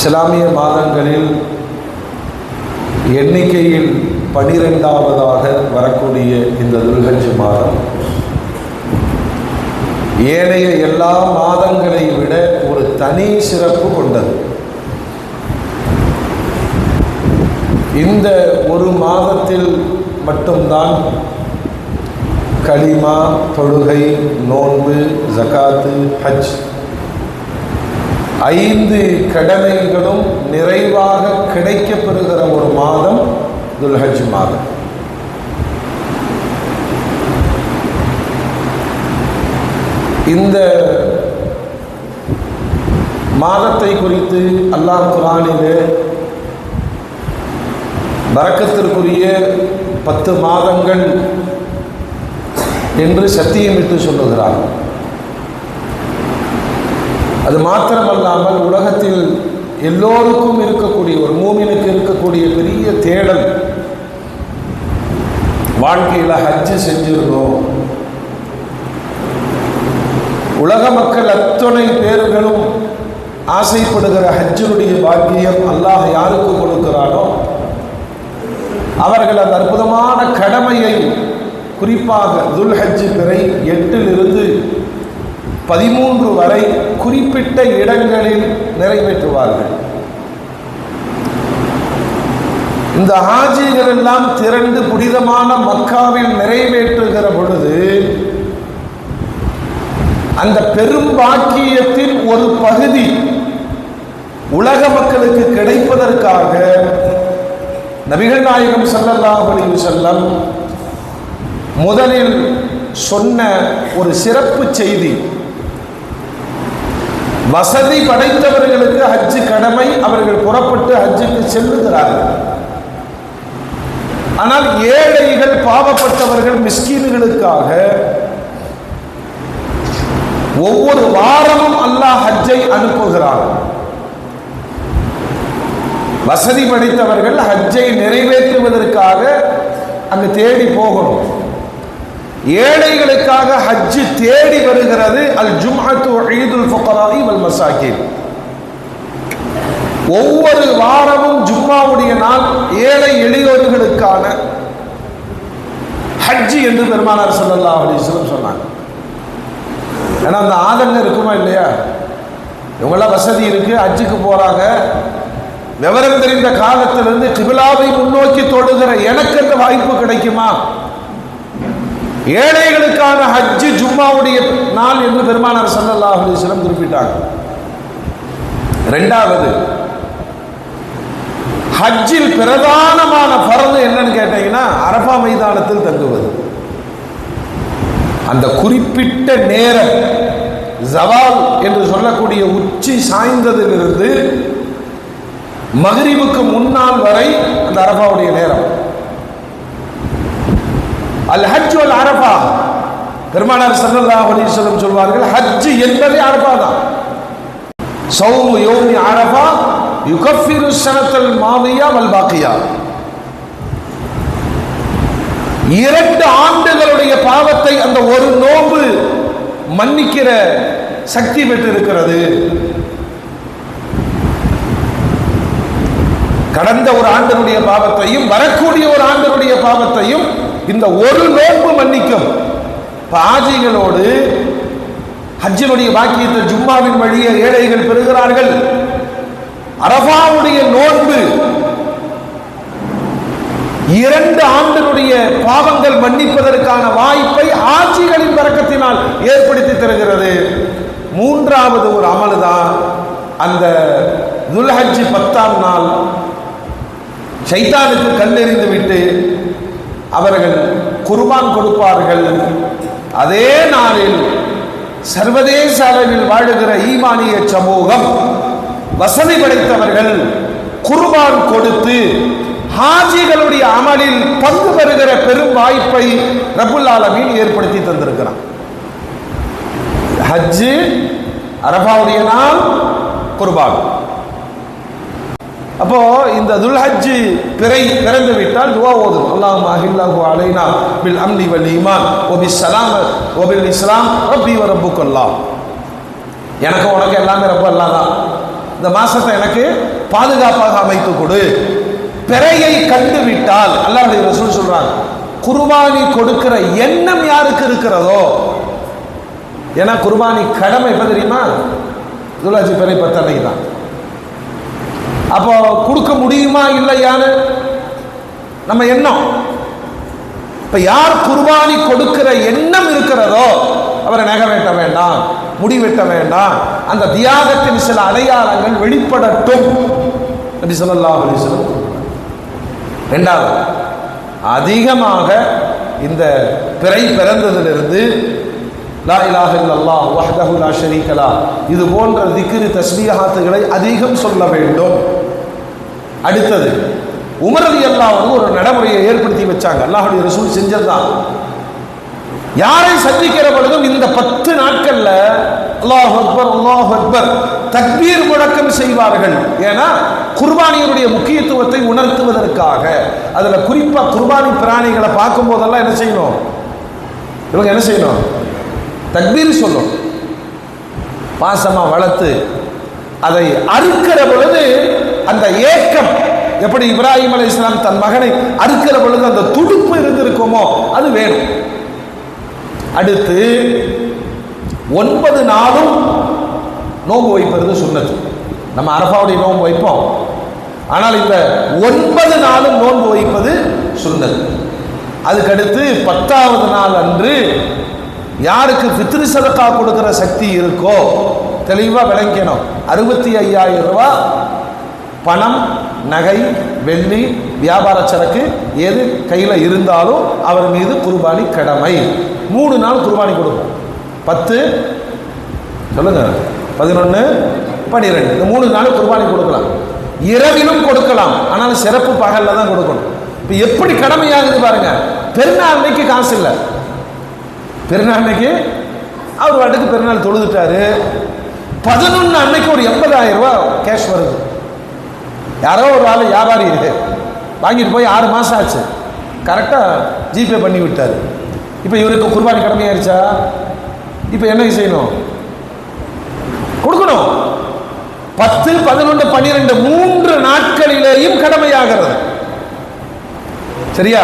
இஸ்லாமிய மாதங்களில் எண்ணிக்கையில் பனிரெண்டாவதாக வரக்கூடிய இந்த துல்ஹஜ் மாதம். ஏனைய எல்லா மாதங்களை விட ஒரு தனி சிறப்பு கொண்டது. இந்த ஒரு மாதத்தில் மட்டும்தான் களிமா தொழுகை நோன்பு ஜகாத்து ஹஜ் ஐந்து கடமைகளும் நிறைவாக கிடைக்கப்பெறுகிற ஒரு மாதம் துல்ஹஜ் மாதம். இந்த மாதத்தை குறித்து அல்லாஹ் குரானிலே வரக்கத்திற்குரிய பத்து மாதங்கள் என்று சத்தியமிட்டு சொல்லுகிறார். அது மாத்திரமல்லாமல் உலகத்தில் எல்லோருக்கும் இருக்கக்கூடிய ஒரு மூமினுக்கு இருக்கக்கூடிய பெரிய தேடல். வாழ்க்கையில் ஹஜ்ஜு செஞ்சிருந்தோம். உலக மக்கள் அத்தனை பேர்களும் ஆசைப்படுகிற ஹஜ்ஜனுடைய பாக்கியம் அல்லாஹ் யாருக்கு கொடுக்கிறானோ அவர்கள் அந்த அற்புதமான கடமையை குறிப்பாக துல் ஹஜ்ஜு பிறை எட்டில் பதிமூன்று வரை குறிப்பிட்ட இடங்களில் நிறைவேற்றுவார்கள். இந்த ஹாஜிகள் எல்லாம் திரண்டு புனிதமான மக்காவில் நிறைவேற்றுகிற பொழுது அந்த பெரும் பாக்கியத்தின் ஒரு பகுதி உலக மக்களுக்கு கிடைப்பதற்காக நபிகள் நாயகம் ஸல்லல்லாஹு செல்லம் முதலில் சொன்ன ஒரு சிறப்பு செய்தி வசதி படைத்தவர்களுக்கு ஹஜ்ஜு கடமை அவர்கள் புறப்பட்டு ஹஜ்ஜுக்கு செல்லுகிறார்கள். ஆனால் ஏழைகள் பாவப்பட்டவர்கள் மிஸ்கீன்களுக்காக ஒவ்வொரு வாரமும் அல்லாஹ் ஹஜ்ஜை அனுப்புகிறார். வசதி படைத்தவர்கள் ஹஜ்ஜை நிறைவேற்றுவதற்காக அங்கு தேடி போகணும். ஏழைகளுக்காக ஹஜ்ஜு தேடி வருகிறது அல் ஜும்அத்து ஈதுல் ஃபுகராஇ வல் மசாகின் ஒவ்வொரு வாரமும் ஜும்மாவுடைய நாள் ஏழை எளியோர்களுக்கான ஹஜ்ஜி என்று பெருமானார் ஸல்லல்லாஹு அலிஸ்லம் சொன்னாங்க. ஏன்னா அந்த ஆதங்கம் இருக்குமா இல்லையா? இவங்களாம் வசதி இருக்கு ஹஜ்ஜுக்கு போறாங்க. விவரம் தெரிந்த காலத்திலிருந்து கிபிலாவை முன்னோக்கி தொடுகிற எனக்கு அந்த வாய்ப்பு கிடைக்குமா? ஏழைகளுக்கான ஹஜ்ஜு ஜும்மாவுடைய நாள் என்று பெருமானார் ஸல்லல்லாஹு அலைஹி குறிப்பிட்டாங்க. ரெண்டாவது ஹஜ்ஜில் பிரதானமான பரது என்னன்னு கேட்டீங்கன்னா அரபா மைதானத்தில் தங்குவது. அந்த குறிப்பிட்ட நேரம் ஜவால் என்று சொல்லக்கூடிய உச்சி சாய்ந்ததிலிருந்து மகிரிவுக்கு முன்னால் வரை அந்த அரபாவுடைய நேரம். அல் ஹஜ் அல் அரபா பெருமானார் ஸல்லல்லாஹு அலைஹி வஸல்லம் சொல்வார்கள் ஹஜ் என்பதே அரபா தான். சௌமு யோமி அரபா யுகஃபிரு சனத்தல் மாதியா வல் பாக்கியா இரண்டு ஆண்டுகளுடைய பாவத்தை அந்த ஒரு நோன்பு மன்னிக்கிற சக்தி பெற்றிருக்கிறது. கடந்த ஒரு ஆண்டினுடைய பாவத்தையும் வரக்கூடிய ஒரு ஆண்டினுடைய பாவத்தையும் இந்த ஒரு நோன்பு மன்னிக்கும். பாஜிகளோடு ஹஜ்ஜினுடைய பாக்கியத்தை ஜும்மாவின் வழியே ஏழைகள் பெறுகிறார்கள். அரபாவுடைய நோன்பு இரண்டு ஆண்டினுடைய பாவங்கள் மன்னிப்பதற்கான வாய்ப்பை ஆட்சிகளின் பறக்கத்தினால் ஏற்படுத்தி தருகிறது. மூன்றாவது ஒரு அமல் தான் அந்த துல்ஹஜ் பத்தாம் நாள். சைத்தானுக்கு கல்லெறிந்து விட்டு அவர்கள் குர்பான் கொடுப்பார்கள். அதே நாளில் சர்வதேச அளவில் வாழுகிற ஈமானிய சமூகம் வசதி படைத்தவர்கள் குர்பான் கொடுத்து ஹாஜிகளுடைய அமலில் பங்கு பெறுகிற பெரும் வாய்ப்பை ரபுல் ஆலமீன் ஏற்படுத்தி தந்திருக்கிறான். ஹஜ்ஜு அரபாவுடைய நாள் குர்பான். அப்போ இந்த துல்ஹஜ் பிறை பிறந்து விட்டால் துவா ஓதும். அல்லாஹ் அஹில்லாஹு அலைனா பில் அம்னி வல் ஈமான் ஒபி சலாம் ஒபில் இஸ்லாம் ரப்பி வ ரப்புக்கல்லா எனக்கு உனக்கு எல்லாமே ரப்ப அல்லா தான். இந்த மாசத்தை எனக்கு பாதுகாப்பாக அமைத்து கொடு. பிறையை கண்டு விட்டால் அல்லாஹ்வுடைய ரசூல் சொல்றாங்க குர்பானி கொடுக்கிற எண்ணம் யாருக்கு இருக்கிறதோ? ஏன்னா குர்பானி கடமை எப்ப தெரியுமா? துலாஜி பிறை பத்தன்னைக்கு தான். அப்போ கொடுக்க முடியுமா இல்லையான்னு நம்ம எண்ணம். இப்ப யார் குர்பானி கொடுக்கிற எண்ணம் இருக்கிறதோ அவரை நகை வெட்ட வேண்டாம் முடி வெட்ட வேண்டாம் அந்த தியாகத்தின் சில அடையாளங்கள் வெளிப்படட்டும் அப்படி சொல்லலாம் அலைஹி ரெண்டாவது அதிகமாக இந்த பிறை பிறந்ததிலிருந்து லா இலாஹ இல்லல்லாஹ் வஹ்தஹு லா ஷரீக இது போன்ற திக்ரு தஸ்பீஹாத்துகளை அதிகம் சொல்ல வேண்டும். அடுத்தது உமரதி அலி வந்து ஒரு நடைமுறையை ஏற்படுத்தி வச்சாங்க. அல்லாஹுடைய ரசூல் செஞ்சதுதான். யாரை சந்திக்கிற பொழுதும் இந்த பத்து நாட்கள்ல அல்லாஹ் அக்பர் அல்லாஹ் அக்பர் தக்பீர் முழக்கம் செய்வார்கள். ஏன்னா குர்பானியினுடைய முக்கியத்துவத்தை உணர்த்துவதற்காக. அதுல குறிப்பா குர்பானி பிராணிகளை பார்க்கும் போதெல்லாம் என்ன செய்யணும்? இவங்க என்ன செய்யணும்? தக்பீர் சொல்லணும். பாசமா வளர்த்து அதை அறுக்கிற பொழுது அந்த ஏக்கம் எப்படி இப்ராஹிம் அலி இஸ்லாம் தன் மகனை அறுக்கிற பொழுது அந்த துடுப்பு இருந்திருக்குமோ அது வேணும் அடுத்து ஒன்பது நாளும் நோன்பு வைப்பது சொன்னது. நம்ம அரபாவுடைய நோன்பு வைப்போம். ஆனால் இந்த ஒன்பது நாளும் நோன்பு வைப்பது சுண்ணது அதுக்கடுத்து பத்தாவது நாள் அன்று யாருக்கு ஃபித்ரு சதக்கா கொடுக்கிற சக்தி இருக்கோ தெளிவாக விளங்கணும். அறுபத்தி ஐயாயிரம் ரூபாய் பணம் நகை வெள்ளி வியாபார சரக்கு எது கையில் இருந்தாலும் அவர் மீது குர்பானி கடமை. மூணு நாள் குர்பானி கொடுப்போம். பத்து சொல்லுங்க. பதினொன்று பன்னிரெண்டு. இந்த மூணு நாள் குர்பானி கொடுக்கலாம். இரவிலும் கொடுக்கலாம். ஆனால் சிறப்பு பகலில் தான் கொடுக்கணும். இப்போ எப்படி கடமையாகுது பாருங்க. பெருநாள் அன்னைக்கு காசு இல்லை. பெருநாள் அன்னைக்கு அவர் வாட்டுக்கு பெருநாள் தொழுதுட்டாரு. பதினொன்று அன்னைக்கு ஒரு எண்பதாயிரம் ரூபா கேஷ் வருது. யாரோ ஒரு ஆள் வியாபாரி இது வாங்கிட்டு போய் ஆறு மாதம் ஆச்சு. கரெக்டாக ஜிபே பண்ணி விட்டார். இப்போ இவருக்கு குர்பானி கடமையாயிருச்சா? இப்போ என்ன செய்யணும்? கொடுக்கணும். பத்து பதினொன்று பன்னிரெண்டு மூன்று நாட்களிலேயும் கடமையாகிறது. சரியா?